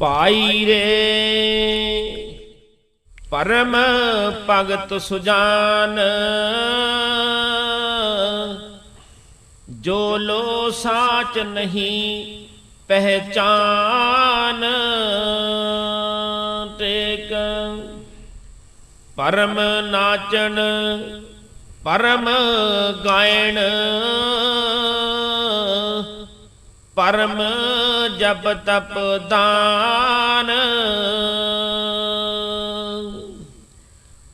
ਪਾਈ ਰੇ। ਪਰਮ ਭਗਤ ਸੁਜਾਨ, ਜੋ ਲੋ ਸਾਚ ਨਹੀਂ ਪਹਿਚਾਨ, ਟੇਕ ਪਰਮ ਨਾਚਣ, ਪਰਮ ਗਾਇਣ, ਪਰਮ ਜਪ ਤਪ ਦਾਨ।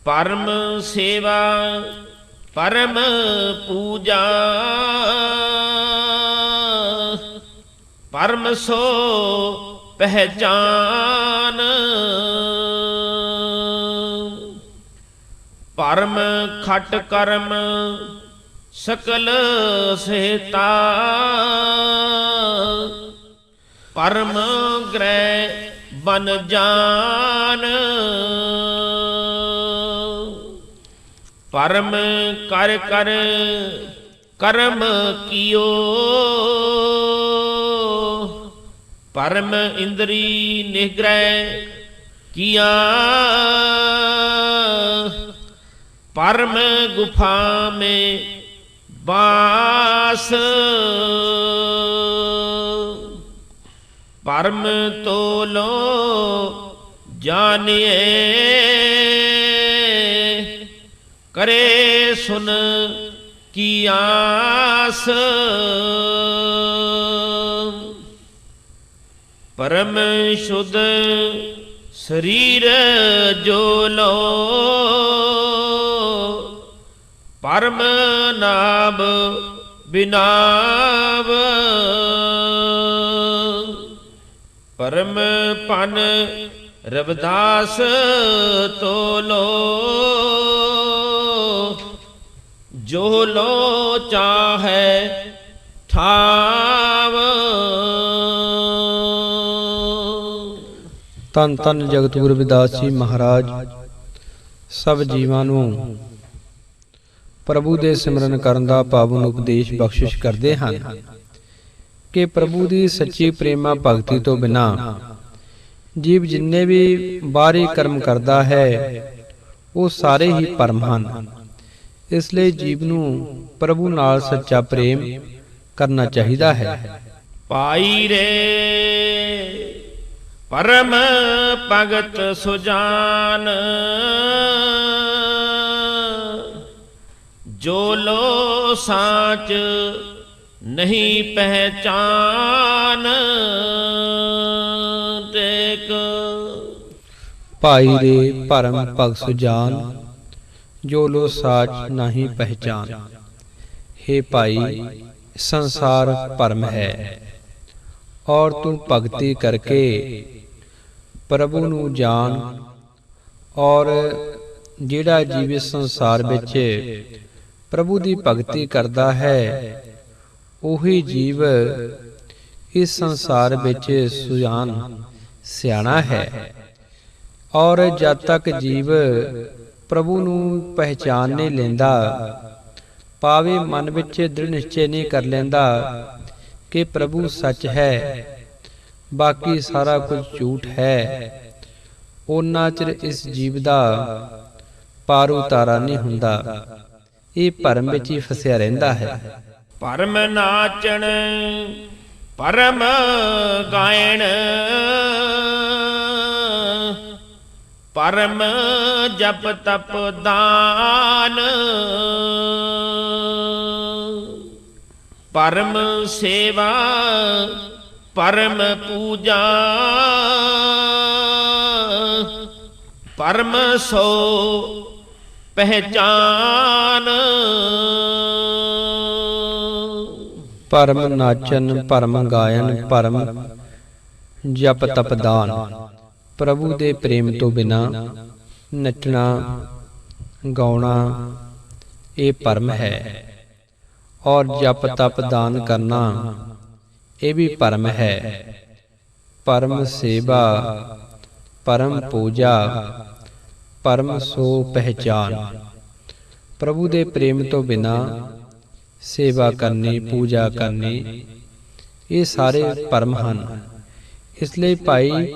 ਪਰਮ ਸੇਵਾ, ਪਰਮ ਪੂਜਾ। ਪਰਮ ਸੋ ਪਹਿਚਾਨ। ਪਰਮ ਖਟ ਕਰਮ ਸਕਲ ਸਹਿਤਾ। ਪਰਮ ਗ੍ਰਹਿ ਬਨ ਜਾਨ। ਪਰਮ ਕਰ ਕਰ ਕਰਮ ਕੀਓ। ਪਰਮ ਇੰਦਰੀ ਨਿਗ੍ਰਹਿ ਕੀਆ। ਪਰਮ ਗੁਫਾ ਮੇ ਬਾਸ ਪਰਮ ਤੋਲੋ ਜਾਣਿਏ, ਕਰੇ ਸੁਨ ਕੀ ਆਸ। ਪਰਮ ਸ਼ੁੱਧ ਸਰੀਰ ਜੋ ਲੋ ਪਰਮ ਨਾਮ ਬਿਨਾਵ। ਪਰਮ ਪਨ ਰਵਦਾਸ ਤੋਲੋ। ਜੋ ਲੋ ਚਾਹੈ ਠਾਵ। ਤਨ ਤਨ ਜਗਤ ਗੁਰੂ ਜੀ ਮਹਾਰਾਜ, ਸਭ ਜੀਵਾਂ ਨੂੰ ਪ੍ਰਭੂ ਦੇ ਸਿਮਰਨ ਕਰਨ ਦਾ ਪਾਵਨ ਉਪਦੇਸ਼ ਬਖਸ਼ਿਸ਼ ਕਰਦੇ ਹਨ। ਕਿ ਪ੍ਰਭੂ ਦੀ ਸੱਚੀ ਪ੍ਰੇਮਾ ਭਗਤੀ ਤੋਂ ਬਿਨਾ ਜੀਵ ਜਿੰਨੇ ਵੀ ਬਾਹਰੀ ਕਰਮ ਕਰਦਾ ਹੈ, ਉਹ ਸਾਰੇ ਹੀ ਪਰਮ ਹਨ। ਇਸ ਲਈ ਜੀਵ ਨੂੰ ਪ੍ਰਭੂ ਨਾਲ ਸੱਚਾ ਪ੍ਰੇਮ ਕਰਨਾ ਚਾਹੀਦਾ ਹੈ। ਪਾਈ ਰੇ, ਪਰਮ ਭਗਤ ਸੁਜਾਨ, ਜੋ ਲੋ ਸਾਚ ਨਹੀਂ ਪਹਿਚਾਨ ਟੇਕ। ਭਾਈ ਰੇ ਭਰਮ ਭਗਤ ਸੁਜਾਨ, ਜੋ ਲੋ ਸਾਚ ਨਹੀਂ ਪਹਿਚਾਨ। हे ਭਾਈ, ਸੰਸਾਰ ਭਰਮ ਹੈ, ਔਰ ਤੂੰ ਭਗਤੀ ਕਰਕੇ ਪ੍ਰਭੂ ਨੂੰ ਜਾਣ, ਔਰ ਜਿਹੜਾ ਜੀਵ ਸੰਸਾਰ ਵਿੱਚ ਪ੍ਰਭੂ ਦੀ ਭਗਤੀ ਕਰਦਾ ਹੈ ਉਹੀ ਜੀਵ ਇਸ ਸੰਸਾਰ ਵਿੱਚ ਸੁਜਾਨ ਸਿਆਣਾ ਹੈ। ਔਰ ਜਦ ਤੱਕ ਜੀਵ ਪ੍ਰਭੂ ਨੂੰ ਪਹਿਚਾਨ ਨਹੀਂ ਲੈਂਦਾ ਪਾਵੇ ਮਨ ਵਿੱਚ ਦ੍ਰਿੜ ਨਿਸ਼ਚੈ ਨਹੀਂ ਕਰ ਲੈਂਦਾ ਕਿ ਪ੍ਰਭੂ ਸੱਚ ਹੈ, ਬਾਕੀ ਸਾਰਾ ਕੁਝ ਝੂਠ ਹੈ। ਉਹਨਾਂ ਚਿਰ ਇਸ ਜੀਵ ਦਾ ਪਾਰ ਉਤਾਰਾ ਨਹੀਂ ਹੁੰਦਾ। ਇਹ ਭਰਮ ਵਿੱਚ ਹੀ ਫਸਿਆ ਰਹਿੰਦਾ ਹੈ। ਪਰਮ ਨਾਚਣ, ਪਰਮ ਗਾਇਣ। ਪਰਮ ਜਪ ਤਪ ਦਾਨ। ਪਰਮ ਸੇਵਾ, ਪਰਮ ਪੂਜਾ। ਪਰਮ ਸੋ ਪਹਿਚਾਨ। ਪਰਮ ਨਾਚਨ, ਪਰਮ ਗਾਇਨ, ਪਰਮ ਜਪ ਤਪ ਦਾਨ। ਪ੍ਰਭੂ ਦੇ ਪ੍ਰੇਮ ਤੋਂ ਬਿਨਾ ਨੱਚਣਾ, ਗਾਉਣਾ ਇਹ ਪਰਮ ਹੈ। ਔਰ ਜਪ ਤਪ ਦਾਨ ਕਰਨਾ ਇਹ ਵੀ ਪਰਮ ਹੈ। ਪਰਮ ਸੇਵਾ, ਪਰਮ ਪੂਜਾ, ਪਰਮ ਸੋ ਪਹਿਚਾਨ। ਪ੍ਰਭੂ ਦੇ ਪ੍ਰੇਮ ਤੋਂ ਬਿਨਾ ਸੇਵਾ ਕਰਨੀ ਪੂਜਾ ਕਰਨੀ ਇਹ ਸਾਰੇ ਪਰਮ ਹਨ। ਇਸ ਲਈ ਭਾਈ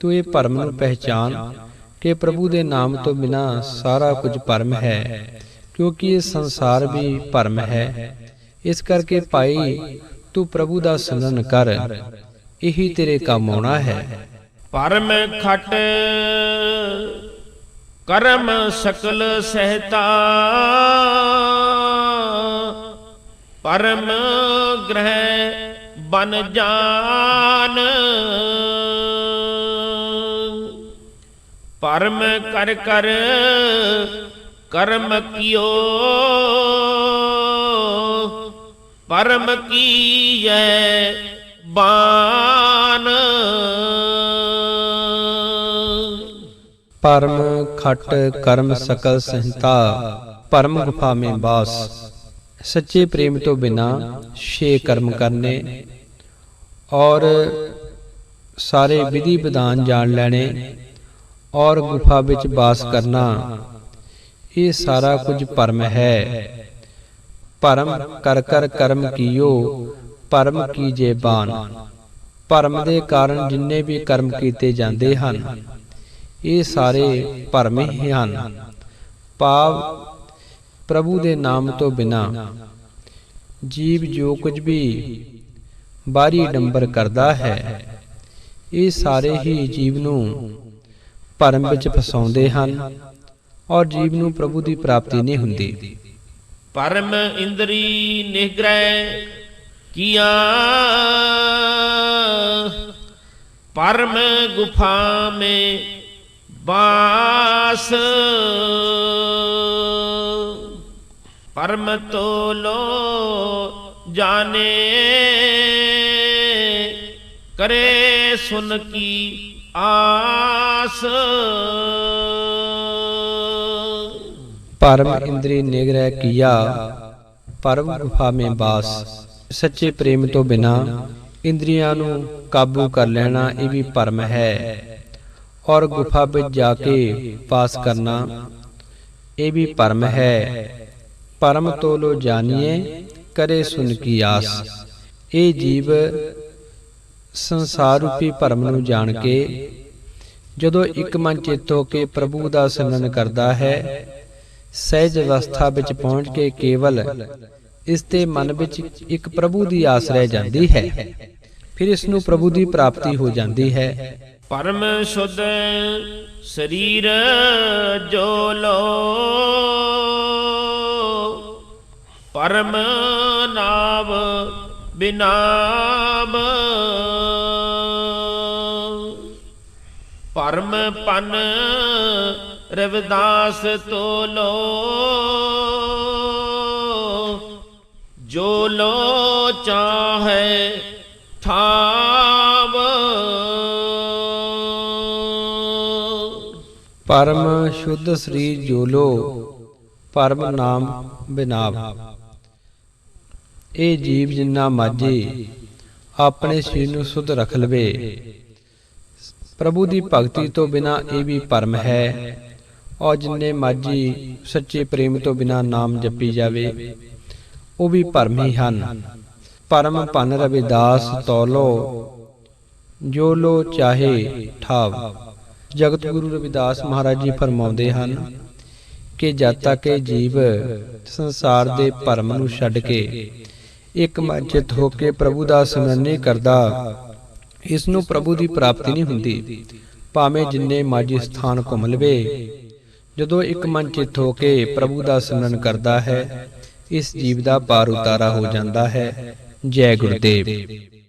ਤੂੰ ਇਹ ਭਰਮ ਨੂੰ ਪਹਿਚਾਨ ਕਿ ਪ੍ਰਭੂ ਦੇ ਨਾਮ ਤੋਂ ਬਿਨਾ ਸਾਰਾ ਕੁਝ ਭਰਮ ਹੈ। ਕਿਉਂਕਿ ਇਹ ਸੰਸਾਰ ਵੀ ਭਰਮ ਹੈ। ਇਸ ਕਰਕੇ ਭਾਈ ਤੂੰ ਪ੍ਰਭੂ ਦਾ ਸਿਮਰਨ ਕਰ। ਇਹੀ ਤੇਰੇ ਕੰਮ ਆਉਣਾ ਹੈ। ਪਰਮ ਖਟ ਕਰਮ ਸਕਲ ਸਹਿਤਾ। ਪਰਮ ਗ੍ਰਹਿ ਬਨ ਜਾਨ। ਪਰਮ ਕਰ ਕਰ ਕਰਮ ਕੀਓ। ਪਰਮ ਕੀਐ ਬਾਨ। ਪਰਮ ਖਟ ਕਰਮ ਸਕਲ ਸੰਹਿਤਾ, ਪਰਮ ਗੁਫਾ ਮੇਂ ਬਾਸ। ਸੱਚੇ ਪ੍ਰੇਮ ਤੋਂ ਬਿਨਾ ਛੇ ਕਰਮ ਕਰਨੇ ਔਰ ਸਾਰੇ ਵਿਧੀ ਵਿਧਾਨ ਜਾਣ ਲੈਣੇ ਔਰ ਗੁਫਾ ਵਿੱਚ ਬਾਸ ਕਰਨਾ, ਇਹ ਸਾਰਾ ਕੁਝ ਭਰਮ ਹੈ। ਭਰਮ ਕਰ ਕਰ ਕਰਮ ਕੀਓ ਭਰਮ ਕੀਜੇ ਬਾਨ ਭਰਮ ਦੇ ਕਾਰਨ ਜਿੰਨੇ ਵੀ ਕਰਮ ਕੀਤੇ ਜਾਂਦੇ ਹਨ, ਇਹ ਸਾਰੇ ਭਰਮ ਹੀ ਹਨ। ਭਾਵ ਪ੍ਰਭੂ ਦੇ ਨਾਮ ਤੋਂ ਬਿਨਾ ਜੀਵ ਜੋ ਕੁਝ ਵੀ ਬਾਹਰੀ ਡੰਬਰ ਕਰਦਾ ਹੈ ਇਹ ਸਾਰੇ ਹੀ ਜੀਵ ਨੂੰ ਭਰਮ ਵਿੱਚ ਫਸਾਉਂਦੇ ਹਨ ਔਰ ਜੀਵ ਨੂੰ ਪ੍ਰਭੂ ਦੀ ਪ੍ਰਾਪਤੀ ਨਹੀਂ ਹੁੰਦੀ। ਪਰਮ ਇੰਦਰੀ ਨਿਗ੍ਰਹਿ ਕੀਆ, ਪਰਮ ਗੁਫਾ ਮੇ ਬਾਸ ਪਰਮ ਤੋਲੋ ਜਾਣੇ, ਕਰੇ ਸੁਨ ਕੀ ਆਸ। ਪਰਮ ਇੰਦਰੀ ਨਿਗ੍ਰਹਿ ਕੀਆ, ਪਰਮ ਗੁਫਾ ਮੇ ਬਾਸ। ਸੱਚੇ ਪ੍ਰੇਮ ਤੋਂ ਬਿਨਾ ਇੰਦਰੀਆਂ ਨੂੰ ਕਾਬੂ ਕਰ ਲੈਣਾ ਇਹ ਵੀ ਭਰਮ ਹੈ। ਔਰ ਗੁਫਾ ਵਿੱਚ ਜਾ ਕੇ ਪਾਸ ਕਰਨਾ ਇਹ ਵੀ ਭਰਮ ਹੈ। ਪਰਮ ਤੋਲੋ ਜਾਣੀਏ ਕਰੇ ਸੁਨ ਕੀ ਆਸ। ਇਹ ਜੀਵ ਸੰਸਾਰ ਰੂਪੀ ਭਰਮ ਨੂੰ ਜਾਣ ਕੇ, ਜਦੋਂ ਇੱਕ ਮਨ ਚਿੱਤ ਹੋ ਕੇ ਪ੍ਰਭੂ ਦਾ ਸਿਮਰਨ ਕਰਦਾ ਹੈ, ਸਹਿਜ ਅਵਸਥਾ ਵਿੱਚ ਪਹੁੰਚ ਕੇ ਕੇਵਲ ਇਸ ਤੇ ਮਨ ਵਿੱਚ ਇੱਕ ਪ੍ਰਭੂ ਦੀ ਆਸ ਰਹਿ ਜਾਂਦੀ ਹੈ। ਫਿਰ ਇਸ ਨੂੰ ਪ੍ਰਭੂ ਦੀ ਪ੍ਰਾਪਤੀ ਹੋ ਜਾਂਦੀ ਹੈ। ਪਰਮ ਸੁਧ ਸਰੀਰ ਜੋ ਲੋ ਪਰਮ ਨਾਮ ਬਿਨਾਮ। ਪਰਮ ਪਨ ਰਵਿਦਾਸ ਤੋਲੋ, ਜੋ ਲੋ ਚਾਹੇ ਥਾਵ। ਪਰਮ ਸ਼ੁੱਧ ਸ੍ਰੀ ਜੋਲੋ ਪਰਮ ਨਾਮ ਬਿਨਾਵ ਇਹ ਜੀਵ ਜਿੰਨਾ ਮਾਝੇ, ਆਪਣੇ ਸਰੀਰ ਨੂੰ ਸੁਧ ਰੱਖ ਲਵੇ। ਪ੍ਰਭੂ ਦੀ ਭਗਤੀ ਤੋਂ ਬਿਨਾ ਇਹ ਵੀ ਭਰਮ ਹੈ। ਔਰ ਜਿੰਨੇ ਮਾਝੀ ਸੱਚੇ ਪ੍ਰੇਮ ਤੋਂ ਬਿਨਾ ਨਾਮ ਜਪੀ ਜਾਵੇ, ਉਹ ਵੀ ਭਰਮ ਹੀ ਹਨ। ਪਰਮ ਭਨ ਰਵਿਦਾਸ ਤੋਲੋ, ਜੋ ਲੋ ਚਾਹੇ ਠਾਵ। ਜਗਤ ਗੁਰੂ ਰਵਿਦਾਸ ਮਹਾਰਾਜ ਜੀ ਫਰਮਾਉਂਦੇ ਹਨ ਕਿ ਜਦ ਤੱਕ ਇਹ ਜੀਵ ਸੰਸਾਰ ਦੇ ਭਰਮ ਨੂੰ ਛੱਡ ਕੇ ਇੱਕ ਮਨਚਿਤ ਹੋ ਕੇ ਪ੍ਰਭੂ ਦਾ ਸਿਮਰਨ ਨਹੀਂ ਕਰਦਾ। ਇਸ ਨੂੰ ਪ੍ਰਭੂ ਦੀ ਪ੍ਰਾਪਤੀ ਨਹੀਂ ਹੁੰਦੀ। ਭਾਵੇਂ ਜਿੰਨੇ ਮਾਜੀ ਸਥਾਨ ਘੁੰਮ ਲਵੇ। ਜਦੋਂ ਇੱਕ ਮਨ ਹੋ ਕੇ ਪ੍ਰਭੂ ਦਾ ਸਿਮਰਨ ਕਰਦਾ ਹੈ, ਇਸ ਜੀਵ ਦਾ ਪਾਰ ਉਤਾਰਾ ਹੋ ਜਾਂਦਾ ਹੈ। ਜੈ ਗੁਰਦੇਵ।